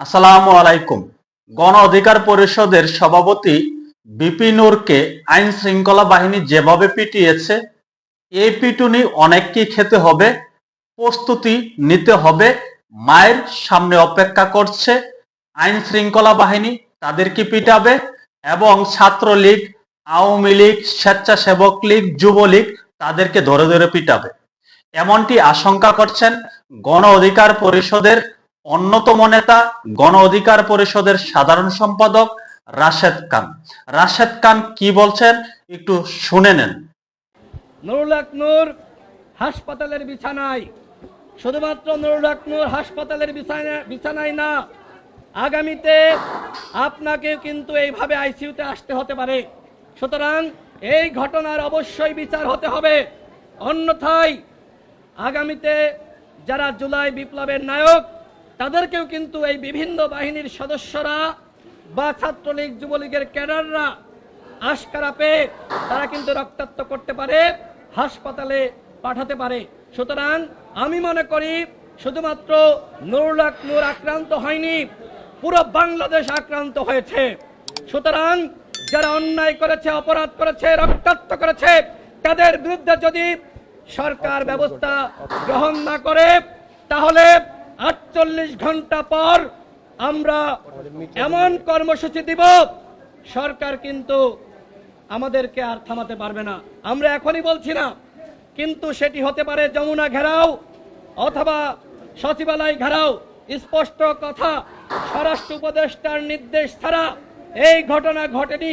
আসসালামু আলাইকুম। গণ অধিকার পরিষদের সভাপতি বিপিনুরকে আইন শৃঙ্খলা বাহিনী যেভাবে পিটিয়েছে, এই পিটুনি অনেককেই খেতে হবে, প্রস্তুতি নিতে হবে, মায়ের সামনে অপেক্ষা করছে, আইন শৃঙ্খলা বাহিনী তাদেরকে পিটাবে, এবং ছাত্রলীগ, আওয়ামী লীগ, স্বেচ্ছাসেবক লীগ, যুবলীগ তাদেরকে ধরে ধরে পিটাবে। এমনটি আশঙ্কা করছেন গণ অধিকার পরিষদের অন্যতম নেতা গণ অধিকার পরিষদের সাধারণ সম্পাদক রাশেদ খান। রাশেদ খান কি বলছেন? একটু শুনে নেন। নুরুল হক নূর হাসপাতালের বিছানায়। শুধুমাত্র নুরুল হক নূর হাসপাতালের বিছানা- বিছানায় না, আগামীতে আপনাকে কিন্তু এইভাবে আইসিইউতে আসতে হতে পারে। সুতরাং এই ঘটনার অবশ্যই বিচার হতে হবে। অন্যথায় আগামীতে যারা জুলাই বিপ্লবের নায়ক তাদেরকেও কিন্তু এই বিভিন্ন বাহিনীর সদস্যরা বা ছাত্রলীগ, যুবলীগের ক্যাডাররা আশকারা পেয়ে তারা কিন্তু রক্তাক্ত করতে পারে, হাসপাতালে পাঠাতে পারে। সুতরাং আমি মনে করি শুধুমাত্র নুরুল হক নূর আক্রান্ত হয়নি, পুরো বাংলাদেশ আক্রান্ত হয়েছে। সুতরাং যারা অন্যায় করেছে, অপরাধ করেছে, রক্তাক্ত করেছে, তাদের বিরুদ্ধে যদি সরকার ব্যবস্থা গ্রহণ না করে, তাহলে আটচল্লিশ ঘণ্টা পর আমরা এমন কর্মসূচি দিব সরকার কিন্তু আমাদেরকে আর থামাতে পারবে না। আমরা এখনই বলছি না কিন্তু সেটি হতে পারে যমুনা ঘেরাও অথবা সচিবালয় ঘেরাও। স্পষ্ট কথা স্বরাষ্ট্র উপদেষ্টার নির্দেশ ছাড়া এই ঘটনা ঘটেনি।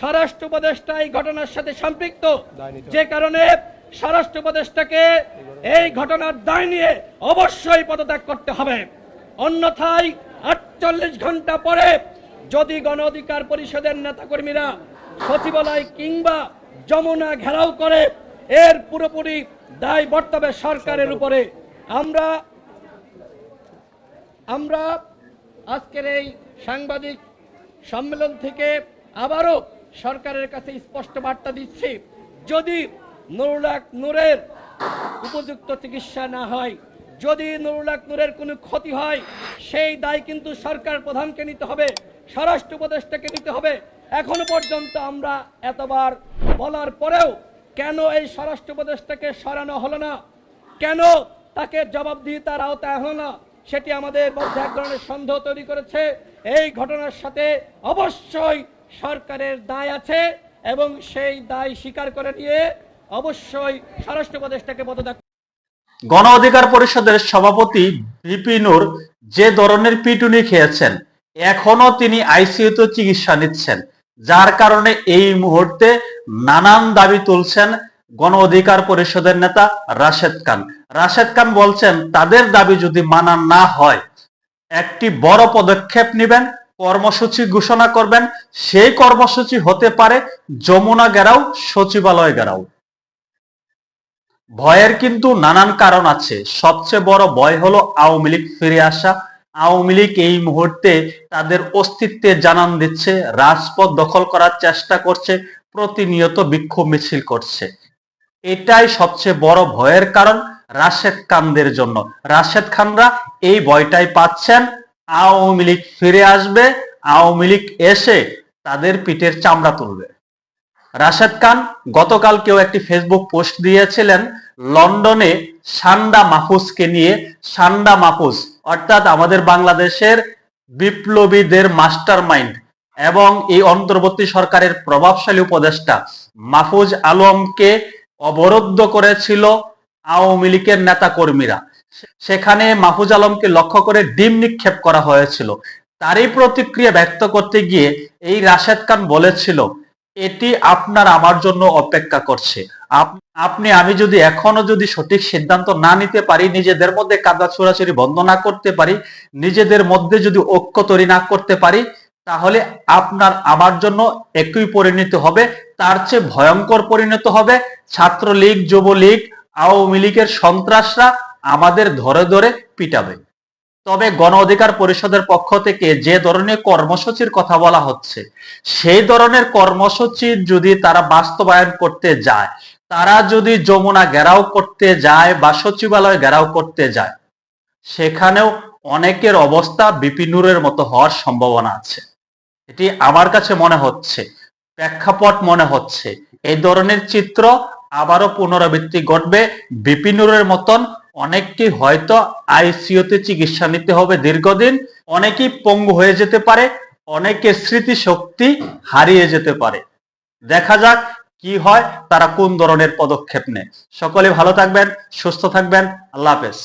স্বরাষ্ট্র উপদেষ্টা এই ঘটনার সাথে সম্পৃক্ত। যে কারণে স্বরাষ্ট্র উপদেষ্টাকে এই ঘটনার দায় নিয়ে অবশ্যই পদত্যাগ করতে হবে। অন্যথায় আটচল্লিশ ঘণ্টা পরে যদি গণ অধিকার পরিষদের নেতাকর্মীরা সচিবালয় কিংবা যমুনা ঘেরাও করে, এর পুরোপুরি দায় বর্তবে সরকারের উপরে। আমরা আমরা আজকের এই সাংবাদিক সম্মেলন থেকে আবারও সরকারের কাছে স্পষ্ট বার্তা দিচ্ছি। যদি নুরুলাক নূরের উপযুক্ত চিকিৎসা না হয়, যদি নুরুলাক নূরের কোনো ক্ষতি হয়, সেই দায় কিন্তু সরকার প্রধানকে নিতে হবে, স্বরাষ্ট্র উপদেষ্টাকে নিতে হবে। এখনও পর্যন্ত আমরা এতবার বলার পরেও কেন এই স্বরাষ্ট্র উপদেষ্টাকে সরানো হলো না? কেন তাকে জবাবদিহিতার আওতায় হলো না? সেটি আমাদের মধ্যে এক ধরনের সন্দেহ তৈরি করেছে। এই ঘটনার সাথে অবশ্যই সরকারের দায় আছে এবং সেই দায় স্বীকার করে নিয়ে অবশ্যই স্বরাষ্ট্র উপদেষ্টাকে পদত্যাগ গণ অধিকার পরিষদের সভাপতি বিপিনুর যে ধরনের পিটুনি খেয়েছেন এখনও তিনি আইসিইউতে চিকিৎসা নিচ্ছেন, যার কারণে এই মুহূর্তে নানান দাবি তুলছেন গণ অধিকার পরিষদের নেতা রাশেদ খান। রাশেদ খান বলছেন, তাদের দাবি যদি মানা না হয়, একটি বড় পদক্ষেপ নেবেন, কর্মসূচি ঘোষণা করবেন, সেই কর্মসূচি হতে পারে যমুনা গেরাও, সচিবালয় গেরাও। ভয়ের কিন্তু নানান কারণ আছে। সবচেয়ে বড় ভয় হলো আওয়ামী লীগ ফিরে আসা। আওয়ামী লীগ এই মুহূর্তে তাদের অস্তিত্বের জানান দিচ্ছে, রাজপথ দখল করার চেষ্টা করছে, প্রতিনিয়ত বিক্ষোভ মিছিল করছে। এটাই সবচেয়ে বড় ভয়ের কারণ রাশেদ খানদের জন্য। রাশেদ খানরা এই ভয়টাই পাচ্ছেন, আওয়ামী লীগ ফিরে আসবে, আওয়ামী লীগ এসে তাদের পিঠের চামড়া তুলবে। রাশেদ খান, গতকাল কেউ একটি ফেসবুক পোস্ট দিয়েছিলেন লন্ডনে সান্ডা মাহফুজকে নিয়ে। সান্ডা মাহফুজ, অর্থাৎ আমাদের বাংলাদেশের বিপ্লবীদের মাস্টার মাইন্ড এবং এই অন্তর্বর্তী সরকারের প্রভাবশালী উপদেষ্টা মাহফুজ আলমকে অবরুদ্ধ করেছিল আওয়ামী লীগের নেতা কর্মীরা সেখানে মাহফুজ আলমকে লক্ষ্য করে ডিম নিক্ষেপ করা হয়েছিল। তারই প্রতিক্রিয়া ব্যক্ত করতে গিয়ে এই রাশেদ খান বলেছিল এটি আপনার আমার জন্য অপেক্ষা করছে। আপ- আপনি, আমি যদি এখনও যদি সঠিক সিদ্ধান্ত না নিতে পারি, নিজেদের মধ্যে কাদা ছোড়াছড়ি বন্ধ না করতে পারি, নিজেদের মধ্যে যদি ঐক্য তৈরি না করতে পারি, তাহলে আপনার আমার জন্য একই পরিণত হবে, তার চেয়ে ভয়ঙ্কর পরিণত হবে। ছাত্রলীগ, যুবলীগ, আওয়ামী লীগের সন্ত্রাসরা আমাদের ধরে ধরে পিটাবে। তবে গণ অধিকার পরিষদের পক্ষ থেকে যে ধরনের কর্মসূচির কথা বলা হচ্ছে, সেই ধরনের কর্মসূচি যদি তারা বাস্তবায়ন করতে যায়, তারা যদি যমুনা ঘেরাও করতে যায় বা সচিবালয় ঘেরাও করতে যায়, সেখানেও অনেকের অবস্থা বিপিনুরের মতো হওয়ার সম্ভাবনা আছে। এটি আমার কাছে মনে হচ্ছে, প্রেক্ষাপট মনে হচ্ছে, এই ধরনের চিত্র আবারও পুনরাবৃত্তি ঘটবে বিপিনুরের মতন অনেককে হয়তো আইসিইউতে চিকিৎসা নিতে হবে দীর্ঘদিন, অনেকেই পঙ্গু হয়ে যেতে পারে, অনেকের স্মৃতিশক্তি হারিয়ে যেতে পারে। দেখা যাক কি হয়, তারা কোন ধরনের পদক্ষেপ নেয়। সকলে ভালো থাকবেন, সুস্থ থাকবেন, আল্লাহ হাফেজ।